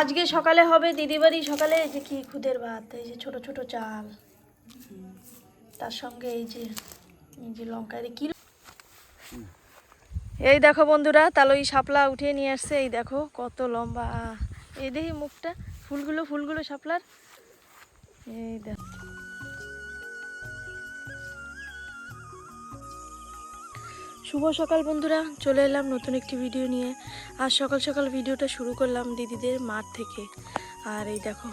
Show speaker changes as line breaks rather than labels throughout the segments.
আজকে সকালে হবে দিদি বাড়ি সকালে এই যে কি খুদের ভাত, এই যে ছোট ছোট চাল, তার সঙ্গে এই যে এই যে লঙ্কা কি এই দেখো বন্ধুরা তাহলে ওই সাপলা উঠিয়ে নিয়ে আসছে, এই দেখো কত লম্বা। এই দেখি মুখটা, ফুলগুলো ফুলগুলো সাপলার এই দেখো শুভ সকাল বন্ধুরা, চলে এলাম নতুন একটি ভিডিও নিয়ে। আর সকাল সকাল ভিডিওটা শুরু করলাম দিদিদের মাঠ থেকে। আর এই দেখো,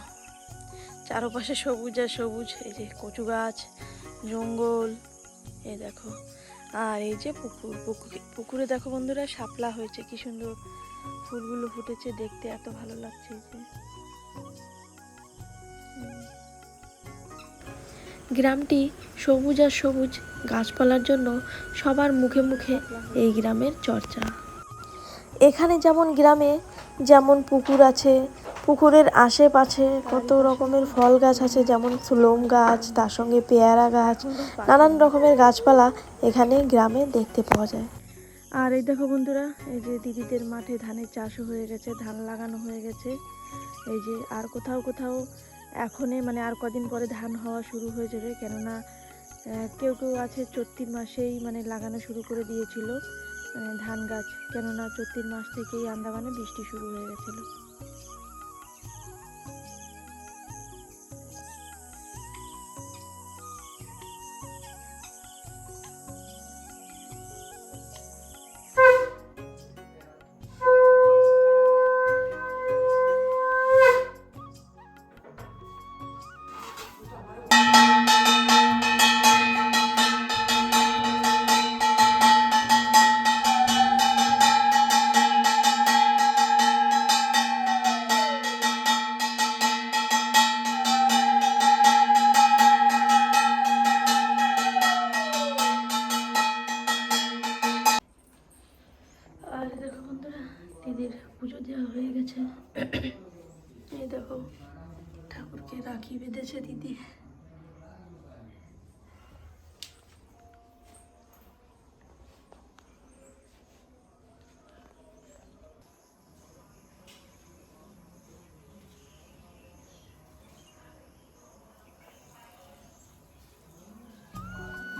চারপাশে সবুজ আর সবুজ, এই যে কচু গাছ, জঙ্গল, এই দেখো। আর এই যে পুকুর, পুকুরে পুকুরে দেখো বন্ধুরা, শাপলা হয়েছে, কি সুন্দর ফুলগুলো ফুটেছে, দেখতে এত ভালো লাগছে এই যে। গ্রামটি সবুজ আর সবুজ গাছপালার জন্য সবার মুখে মুখে এই গ্রামের চর্চা। এখানে যেমন গ্রামে যেমন পুকুর আছে, পুকুরের আশেপাশে কত রকমের ফল গাছ আছে, যেমন সুলম গাছ, তার সঙ্গে পেয়ারা গাছ, নানান রকমের গাছপালা এখানে গ্রামে দেখতে পাওয়া যায়। আর এই দেখো বন্ধুরা, এই যে দিদিদের মাঠে ধানের চাষও হয়ে গেছে, ধান লাগানো হয়ে গেছে। এই যে আর কোথাও কোথাও এখনই মানে আর কদিন পরে ধান হওয়া শুরু হয়ে যাবে। কেননা কেউ কেউ আছে চৈত্রির মাসেই মানে লাগানো শুরু করে দিয়েছিল মানে ধান গাছ। কেননা, চৈত্রির মাস থেকেই আন্দামানে বৃষ্টি শুরু হয়ে গেছিল।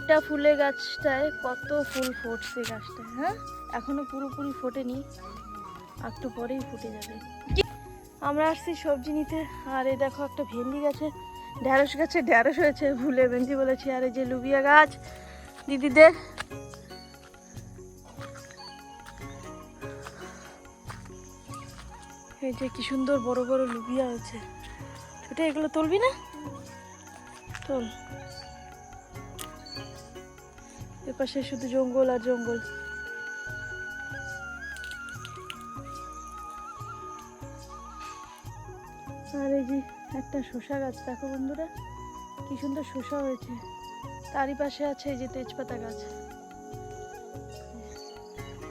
এটা ফুলের গাছটায় কত ফুল ফুটছে গাছটায় হ্যাঁ? এখনও পুরোপুরি ফোটেনি, একটু পরেই ফুটে যাবে। আমরা আসছি সবজি নিতে, আর এই দেখো একটা ভেন্ডি গাছে ঢ্যাঁড়স গাছে ঢ্যাঁড়স হয়েছে, ভুলে ভেন্ডি বলেছি, আর এই যে লুবিয়া গাছ, দিদিদের। এই যে কি সুন্দর বড় বড় লুবিয়া হয়েছে। ছোট, এগুলো তুলবি না? তোল। এপাশে শুধু জঙ্গল আর জঙ্গল। আর এই যে একটা শসা গাছ, দেখো বন্ধুরা, কি সুন্দর শসা হয়েছে। তারই পাশে আছে এই যে তেজপাতা গাছ।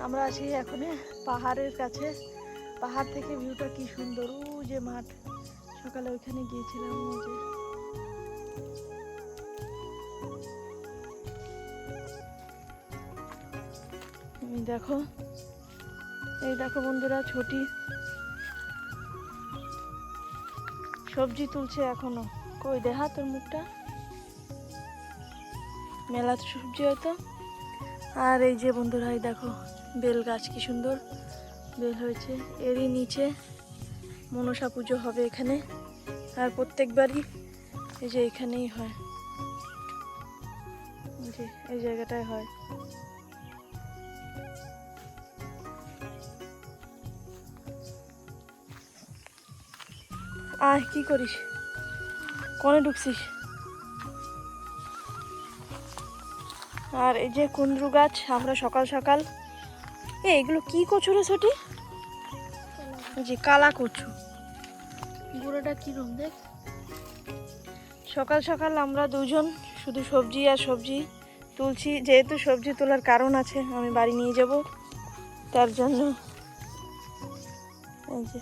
আমরা আছি এখন পাহাড়ের কাছে। পাহাড় থেকে ভিউটা কি সুন্দর ও যে মাঠ। সকালে ওইখানে গিয়েছিলাম যে দেখো। এই দেখো বন্ধুরা, ছোটি। সবজি তুলছে এখনও। কই দেখা তোর মুখটা। মেলা সবজি হয়তো। আর এই যে বন্ধুরা, এই দেখো, বেল গাছ কি সুন্দর। বেল হয়েছে, এরই নিচে মনসা পুজো হবে এখানে। আর প্রত্যেকবারই এই যে এখানেই হয়। এই জায়গাটায় হয়। আয় কি করিস? কোনে ঢুকছিস? আর এই যে কুন্দ্রু গাছ আমরা সকাল সকাল এ এগুলো কি কচু রে ছোটি? যে কালা কচু। গুঁড়োটা কিরম দেখ। সকাল সকাল আমরা দুজন শুধু সবজি আর সবজি তুলছি, যেহেতু সবজি তোলার কারণ আছে, আমি বাড়ি নিয়ে যাব। তার জন্য এই যে।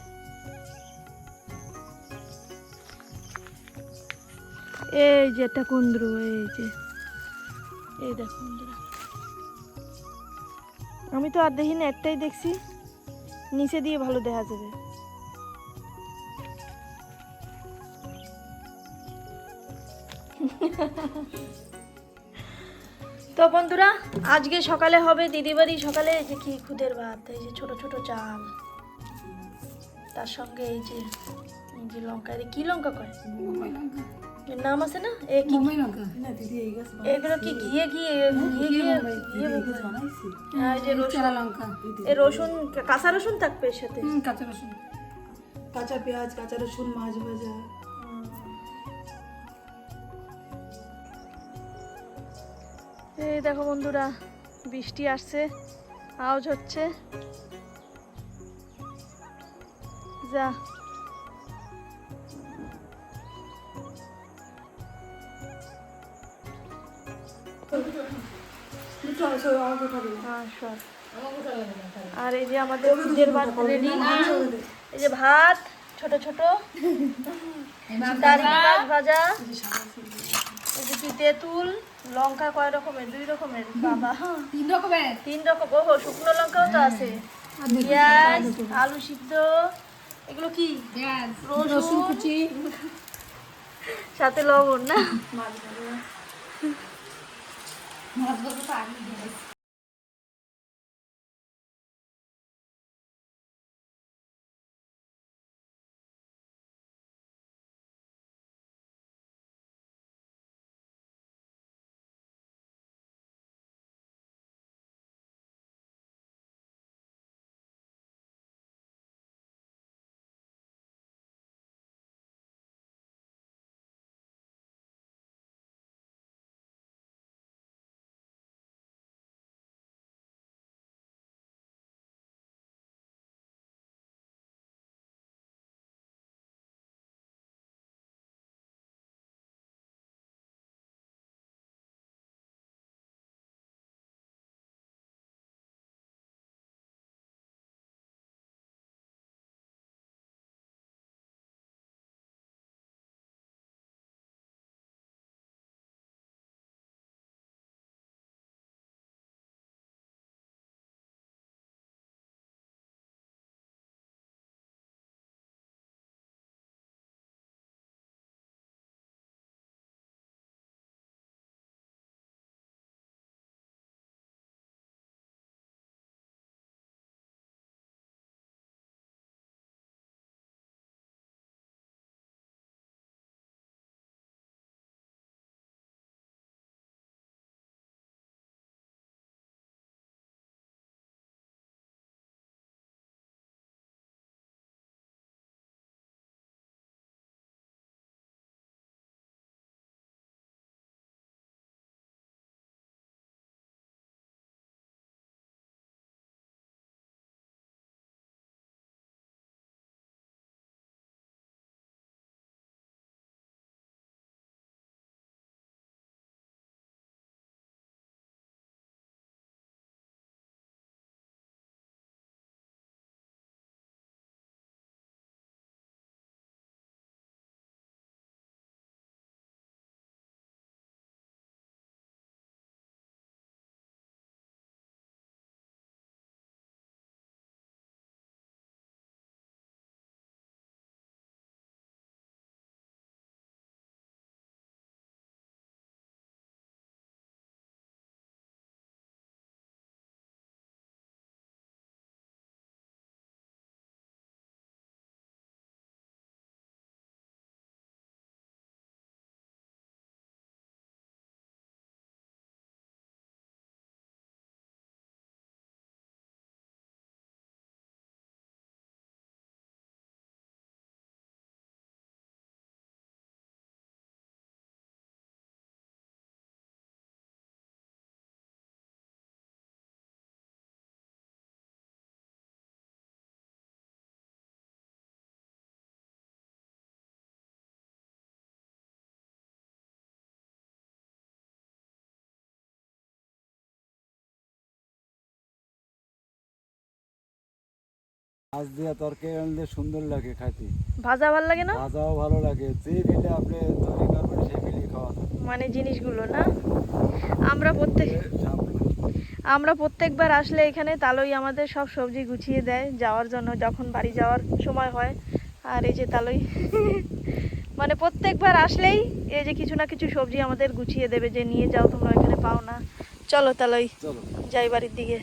এই যে একটা কুন্দ্রু, এই যে। এই দেখ আমি তো আর দেখি না একটাই দেখছি। নিচে দিয়ে ভালো দেখা যাবে। ha ha ha. তো বন্ধুরা আজকে সকালে হবে দিদি বাড়ি সকালে এই যে কি খুদের ভাত এই যে ছোট ছোট চাল তার সঙ্গে এই যে এই যে লঙ্কা কি লঙ্কা কয়? এর নাম আছে না? এ কি? এগুলো কি ঘিয়ে ঘিয়ে ঘিয়ে ঘিয়ে হ্যাঁ, এই যে রসুন। এ রসুন কাঁচা রসুন থাকবে এর সাথে?
কাঁচা রসুন। কাঁচা পেঁয়াজ কাঁচা রসুন মাছ ভাজা।
এই দেখো বন্ধুরা বৃষ্টি আসছে আওয়াজ হচ্ছে। যা। আর এই যে আমাদের দুধের ভাত রেডি এই যে ভাত ছোট ছোট। মাছ ভাজা। এই যে তেঁতুল। লঙ্কা কয় রকমের? দুই রকমের? বাবা
তিন রকমের?
তিন রকম। ওহো শুকনো লঙ্কাও তো আছে। পেঁয়াজ আলু সিদ্ধ। এগুলো কি। রসুন।
কুচি।
সাথে লবণ না?
মাছ
মাছ দিয়ে তরকারি আনলে সুন্দর লাগে খাইতে
ভাজা ভালো লাগে না?
ভাজাও ভালো লাগে। যে ফেলে আপনি তৈরি করবেন সে ফেলে খাওয়া
মানে জিনিসগুলো না? আমরা প্রত্যেক আমরা প্রত্যেকবার আসলে এখানে তালই আমাদের সব সবজি গুছিয়ে দেয় যাওয়ার জন্য যখন বাড়ি যাওয়ার সময় হয়। আর এই যে তালই মানে প্রত্যেকবার আসলেই এই যে কিছু না কিছু সবজি আমাদের গুছিয়ে দেবে যে নিয়ে যাও তোমরা এখানে পাও না। চলো
চলো।
যাই বাড়ির দিকে।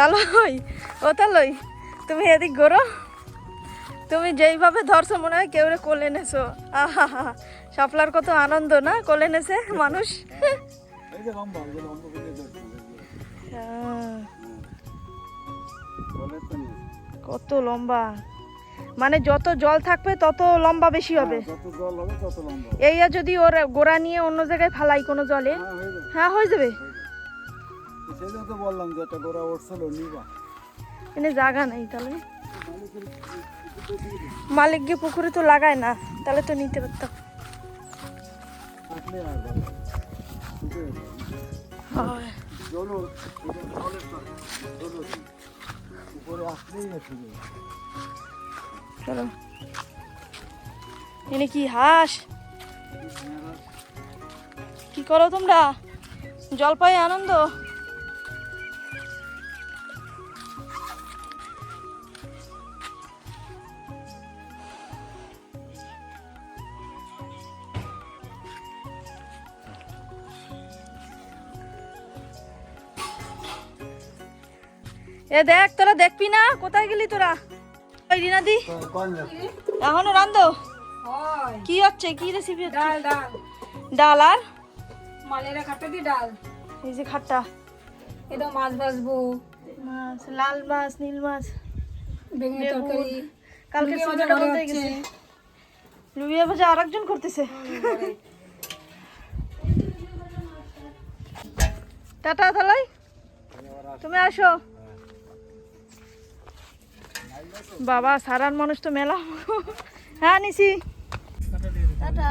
তালই ও তালই তুমি এদিক ঘোরো। তুমি যেইভাবে ধরছো মনে হয় কেউ কোলে নেছো আহা সাপলার কত আনন্দ না? কোলে নেছে মানুষ। কত লম্বা। মানে যত জল থাকবে তত লম্বা বেশি হবে।
হ্যাঁ, যত জল হবে তত লম্বা হবে।
এই আর যদি ওর গোড়া নিয়ে অন্য জায়গায় ফালাই কোনো জলে
হ্যাঁ হয়ে যাবে। সেই জন্য তো বললাম যে একটা গোড়া উঠছিল নিবা।
এনে জায়গা নেই তাহলে। মালিক গিয়ে পুকুরে তো লাগায় না তাহলে তো নিতে পারতাম চলো। এনে কি হাঁস? কি করো তোমরা? জল পাই আনন্দ? এ দেখ তোরা দেখবি না? কোথায় গেলি তোরা? ওই রিনাদি? এখনও রান্ধো? কি হচ্ছে? কি রেসিপি
ডাল ডাল।
ডাল আর?
মালেরা খাটে দি ডাল।
এই যে খাট্টা।
এটা মাছ ভাজবো।
মাছ লাল মাছ নীল মাছ বেগুন।
তরকারি।
কালকে সোজাটা বলতে। গেছে। লুবিয়া ভাজা আরেকজন করতেছে। টাটা তাহলে। তুমি আসো। বাবা সারার মানুষ তো মেলা। হ্যাঁ নিশি। টাটা।